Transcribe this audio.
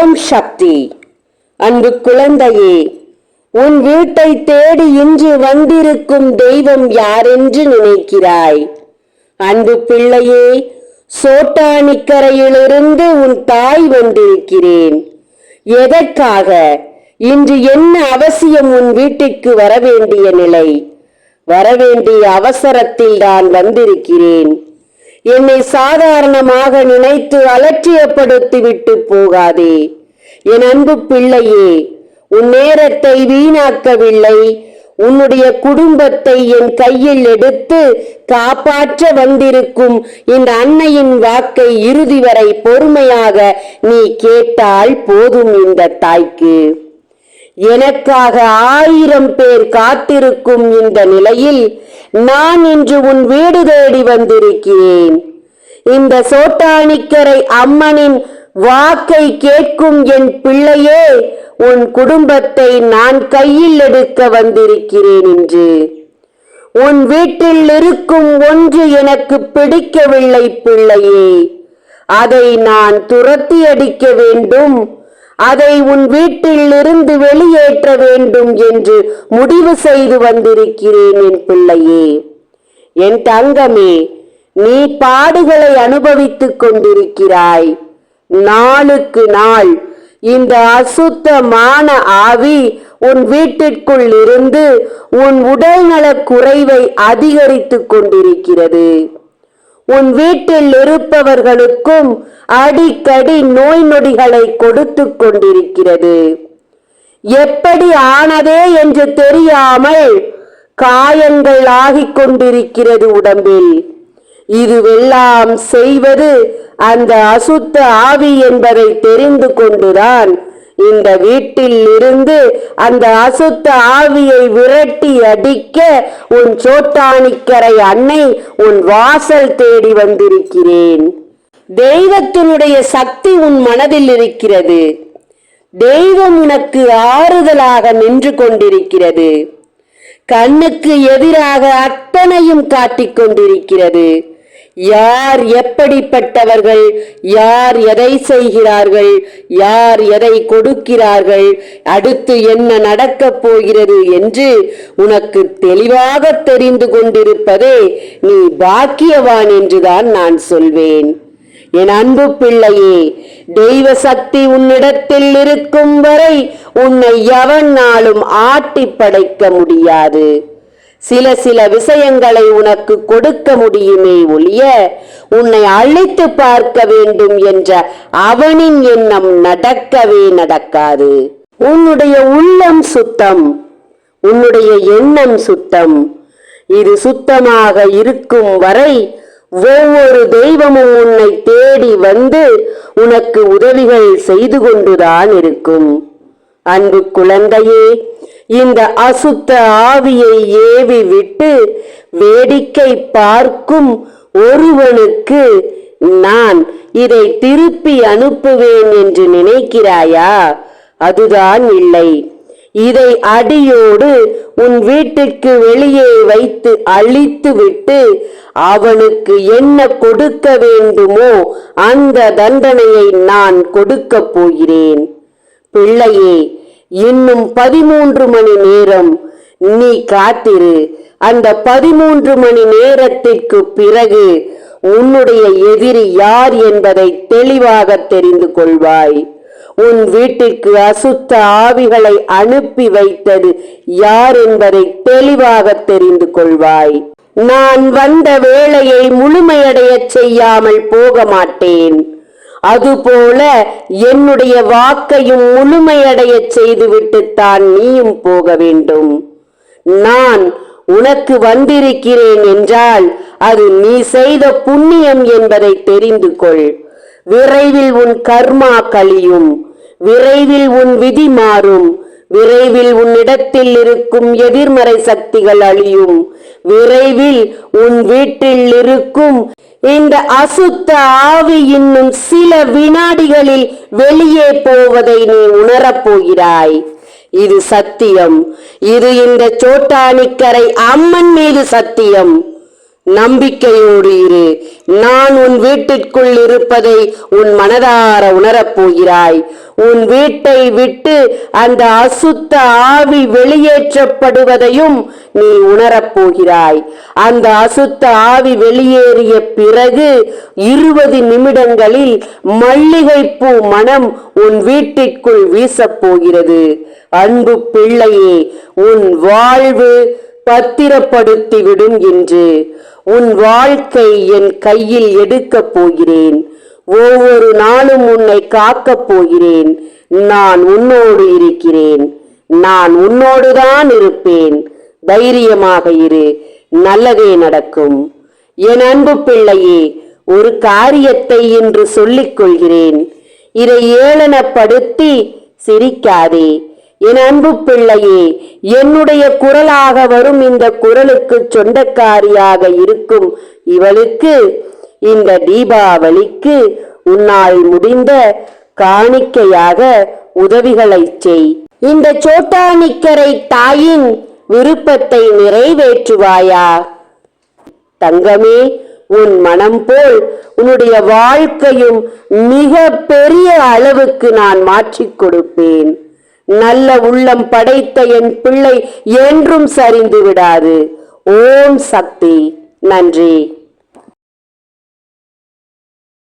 ஓம் சக்தி. அன்பு குழந்தையே உன் வீட்டை தேடி இன்று வந்திருக்கும் தெய்வம் யாரென்று நினைக்கிறாய்? அன்பு பிள்ளையே சோட்டானிக்கரையிலிருந்து உன் தாய் வந்திருக்கிறேன். எதற்காக? இன்று என்ன அவசியம் உன் வீட்டிற்கு வரவேண்டிய நிலை? வரவேண்டிய அவசரத்தில் நான் வந்திருக்கிறேன். என்னை சாதாரணமாக நினைத்து அலட்சியப்படுத்தி விட்டு போகாதே. என் அன்பு பிள்ளையே உன் நேரத்தை வீணாக்கவில்லை. உன்னுடைய குடும்பத்தை என் கையில் எடுத்து காப்பாற்ற வந்திருக்கும் இந்த அன்னையின் வாக்கை இறுதி வரை பொறுமையாக நீ கேட்டால் போதும் இந்த தாய்க்கு. எனக்காக ஆயிரம் பேர் காத்திருக்கும் இந்த நிலையில் நான் இன்று உன் வீடு தேடி வந்திருக்கிறேன். இந்த சோட்டானிக்கரை அம்மனின் வாக்கை கேட்கும் என் பிள்ளையே உன் குடும்பத்தை நான் கையில் எடுக்க வந்திருக்கிறேன் என்று உன் வீட்டில் இருக்கும் ஒன்று எனக்கு பிடிக்கவில்லை பிள்ளையே. அதை நான் துரத்தி அடிக்க வேண்டும். அதை உன் வீட்டில் இருந்து வெளியேற்ற வேண்டும் என்று முடிவு செய்து வந்திருக்கிறேன் என் பிள்ளையே. என் தங்கமே நீ பாடுகளை அனுபவித்துக் கொண்டிருக்கிறாய். நாளுக்கு நாள் இந்த அசுத்தமான ஆவி உன் வீட்டிற்குள் இருந்து உன் உடல்நலக் குறைவை அதிகரித்துக் கொண்டிருக்கிறது. உன் வீட்டில் இருப்பவர்களுக்கும் அடிக்கடி நோய் நொடிகளை கொடுத்து கொண்டிருக்கிறது. எப்படி ஆனதே என்று தெரியாமல் காயங்கள் ஆகிக் கொண்டிருக்கிறது உடம்பில். இதுவெல்லாம் செய்வது அந்த அசுத்த ஆவி என்பதை தெரிந்து கொண்டுதான் இந்த வீட்டில் இருந்து அந்த அசுத்த ஆவியை விரட்டி அடிக்க உன் சோட்டானிக்கரை அன்னை உன் வாசல் தேடி வந்திருக்கிறேன். தெய்வத்தினுடைய சக்தி உன் மனதில் இருக்கிறது. தெய்வம் உனக்கு ஆறுதலாக நின்று கொண்டிருக்கிறது. கண்ணுக்கு எதிராக அத்தனையும் காட்டிக் கொண்டிருக்கிறது. யார் எப்படிப்பட்டவர்கள்? யார் எதை செய்கிறார்கள்? யார் எதை கொடுக்கிறார்கள்? அடுத்து என்ன நடக்கப் போகிறது என்று உனக்கு தெளிவாக தெரிந்து கொண்டிருப்பதே நீ பாக்கியவான் என்றுதான் நான் சொல்வேன். என் அன்பு பிள்ளையே தெய்வ சக்தி உன்னிடத்தில் இருக்கும் வரை உன்னை எவனாலும் ஆட்டி படைக்க முடியாது. சில சில விஷயங்களை உனக்கு கொடுக்க முடியுமே ஒழிய உன்னை அழைத்து பார்க்க வேண்டும் என்ற அவனின் எண்ணம் நடக்கவே நடக்காது. உன்னுடைய உள்ளம் சுத்தம் உன்னுடைய எண்ணம் சுத்தம். இது சுத்தமாக இருக்கும் வரை ஒவ்வொரு தெய்வமும் உன்னை தேடி வந்து உனக்கு உதவிகள் செய்து கொண்டுதான் இருக்கும். அன்பு குழந்தையே இந்த அசுத்த ஆவியை ஏவி விட்டு வேடிக்கை பார்க்கும் ஒருவனுக்கு நான் இதை திருப்பி அனுப்புவேன் என்று நினைக்கிறாயா? அதுதான் இல்லை. இதை அடியோடு உன் வீட்டுக்கு வெளியே வைத்து அழித்து விட்டு அவனுக்கு என்ன கொடுக்க வேண்டுமோ அந்த தண்டனையை நான் கொடுக்கப் போகிறேன். பிள்ளையே இன்னும் பதிமூன்று மணி நேரம் நீ காத்திரு. அந்த பதிமூன்று மணி நேரத்திற்கு பிறகு உன்னுடைய எதிரி யார் என்பதை தெளிவாக தெரிந்து கொள்வாய். உன் வீட்டிற்கு அசுத்த ஆவிகளை அனுப்பி வைத்தது யார் என்பதை தெளிவாக தெரிந்து கொள்வாய். நான் வந்த வேலையை முழுமையடையச் செய்யாமல் போக மாட்டேன் அதுபோல என்னுடைய வாக்கையும் முழுமையடையச் செய்துவிட்டுத்தான் நீயும் போக வேண்டும். நான் உனக்கு வந்திருக்கிறேன் என்றால் அது நீ செய்த புண்ணியம் என்பதை தெரிந்து கொள் விரைவில் உன் கர்மா கழியும். விரைவில் உன் விதி மாறும். விரைவில் உன்னிடத்தில் இருக்கும் எதிர்மறை சக்திகள் அழியும். விரைவில் உன் வீட்டில் இருக்கும் இந்த அசுத்த ஆவி இன்னும் சில வினாடிகளில் வெளியே போவதை நீ உணரப் போகிறாய். இது சத்தியம். இது இந்த சோட்டானிக்கரை அம்மன் மீது சத்தியம். நம்பிக்கையோடு இரு. நான் உன் வீட்டிற்குள் இருப்பதை உன் மனதார உணரப் போகிறாய். உன் வீட்டை விட்டு அந்த அசுத்த ஆவி வெளியேற்றப்படுவதையும் நீ உணரப் போகிறாய். அந்த அசுத்த ஆவி வெளியேறிய பிறகு இருபது நிமிடங்களில் மல்லிகைப்பூ மனம் உன் வீட்டிற்குள் வீசப் போகிறது. அன்பு பிள்ளையே உன் வாழ்வு பத்திரப்படுத்திவிடும் என்று உன் வாழ்க்கை என் கையில் எடுக்கப் போகிறேன். ஒவ்வொரு நாளும் உன்னை காக்கப் போகிறேன். நான் உன்னோடு இருக்கிறேன். நான் உன்னோடுதான் இருப்பேன். தைரியமாக இரு. நல்லதே நடக்கும். என் அன்பு பிள்ளையே ஒரு காரியத்தை இன்று சொல்லிக் கொள்கிறேன். இதை ஏளனப்படுத்தி சிரிக்காதே. என் அன்பு பிள்ளையே என்னுடைய குரலாக வரும் இந்த குரலுக்கு சொந்தக்காரியாக இருக்கும் இவளுக்கு இந்த தீபாவளிக்கு உன்னால் முடிந்த காணிக்கையாக உதவிகளைச் செய். இந்த சோட்டானிக்கரை தாயின் விருப்பத்தை நிறைவேற்றுவாயா? தங்கமே உன் மனம் போல் உன்னுடைய வாழ்க்கையும் மிக பெரிய அளவுக்கு நான் மாற்றிக் கொடுப்பேன். நல்ல உள்ளம் படைத்த என் பிள்ளை என்றும் சரிந்து விடாது. ஓம் சக்தி. நன்றி.